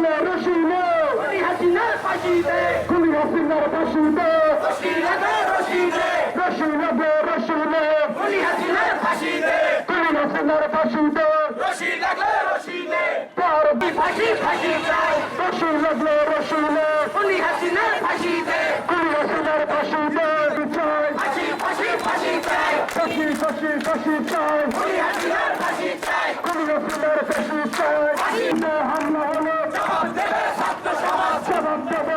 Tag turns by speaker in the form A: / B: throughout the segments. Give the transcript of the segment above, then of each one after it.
A: লাগলে রসিলে
B: খুনি হাসিনার ফাঁসি দে
A: খুনি হাসিনার ফাঁসিতে
B: রশি লাগে রশি দে
A: রসি লাগলে রসিলে
B: খুনি হাসিনার ফাঁসি দে
A: খুনি হাসিনার ফাঁসিতে
B: রশি লাগলে রশি দে
A: তার
B: ফাঁসি ফাঁসি চাই
A: লাগলে রসিলে
B: খুনি হাসিনার ফাঁসি দে
A: খুনি হাসিনার ফাঁসিতে চাই
B: ফাঁসি ফাঁসি ফাঁসি চাই।
A: ফাঁসি ফাঁসি ফাঁসি চাই
B: খুনি হাসিনার ফাঁসি চাই।
A: খুনি হাসিনার ফাঁসি চাই হামলা হলো
B: জবাব দেবে ছাত্র সমাজ
A: জবাব দেবে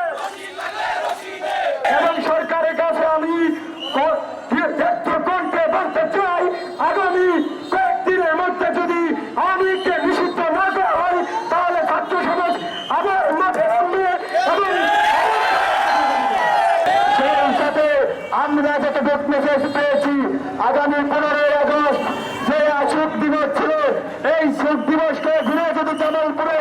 A: আবার মাঠে নামবে এবং সেই সাথে আমরা যতটুকু মেসেজ পেয়েছি, আগামী পনেরোই আগস্ট যে শোক দিবস ছিল, এই শোক দিবসকে ঘিরে যদি জামালপুরে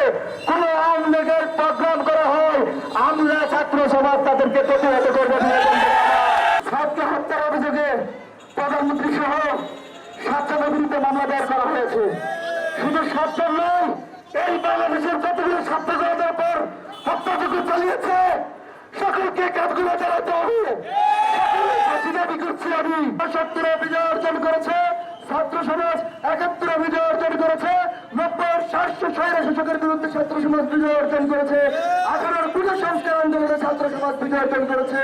A: কোন আওয়ামী লীগের প্রোগ্রাম করা হয়, আমরা ছাত্র সমাজ তাদেরকে প্রতিহত করব। ছাত্র হত্যার অভিযোগে প্রধানমন্ত্রী সহ সাতজনের বিরুদ্ধে মামলা দায়ের করা হয়েছে। শুধু সাতজন নয়, এই বাংলাদেশের কতগুলো ছাত্র জনতার পর হত্যাযজ্ঞ চালিয়েছে, সকলকে কাজগুলো চালাতে হবে। অর্জন করেছে ছাত্র সমাজ, একাত্তরে বিজয় অর্জন করেছে, নব্বই ষাটশো ছয় শাসকের বিরুদ্ধে ছাত্র সমাজ অর্জন করেছে, আঠারোর পুজো সংস্কার আন্দোলনে ছাত্র সমাজ বিজয় অর্জন করেছে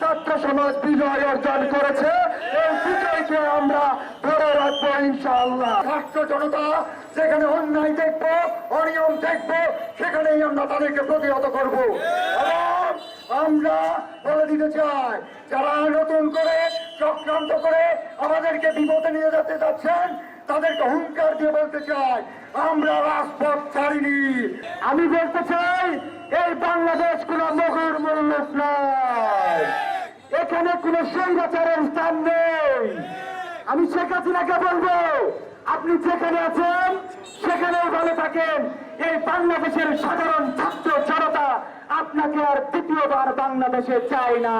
A: ছাত্র সমাজ বিজয় অর্জন করেছে। আমরা ধরে রাখব ইনশাআল্লাহ। ছাত্র জনতা, যেখানে অন্যায় দেখব, অনিয়ম দেখব, সেখানেই আমরা তাদেরকে প্রতিহত করব। আমরা বলে দিতে চাই, যারা নতুন করে চক্রান্ত করে আমাদেরকে বিপদে নিয়ে যেতে যাচ্ছেন, তাদেরকে হুঙ্কার দিয়ে বলতে চাই, আমরা রাজপথ ছাড়িনি। আমি বলতে চাই, এই এখানে কোন রাচারের স্থান নেই। আমি শেখ হাসিনাকে বলব, আপনি যেখানে আছেন, সেখানেও ভালো থাকেন। এই বাংলাদেশের সাধারণ ছাত্র জনতা আপনাকে আর দ্বিতীয়বার বাংলাদেশে চায় না।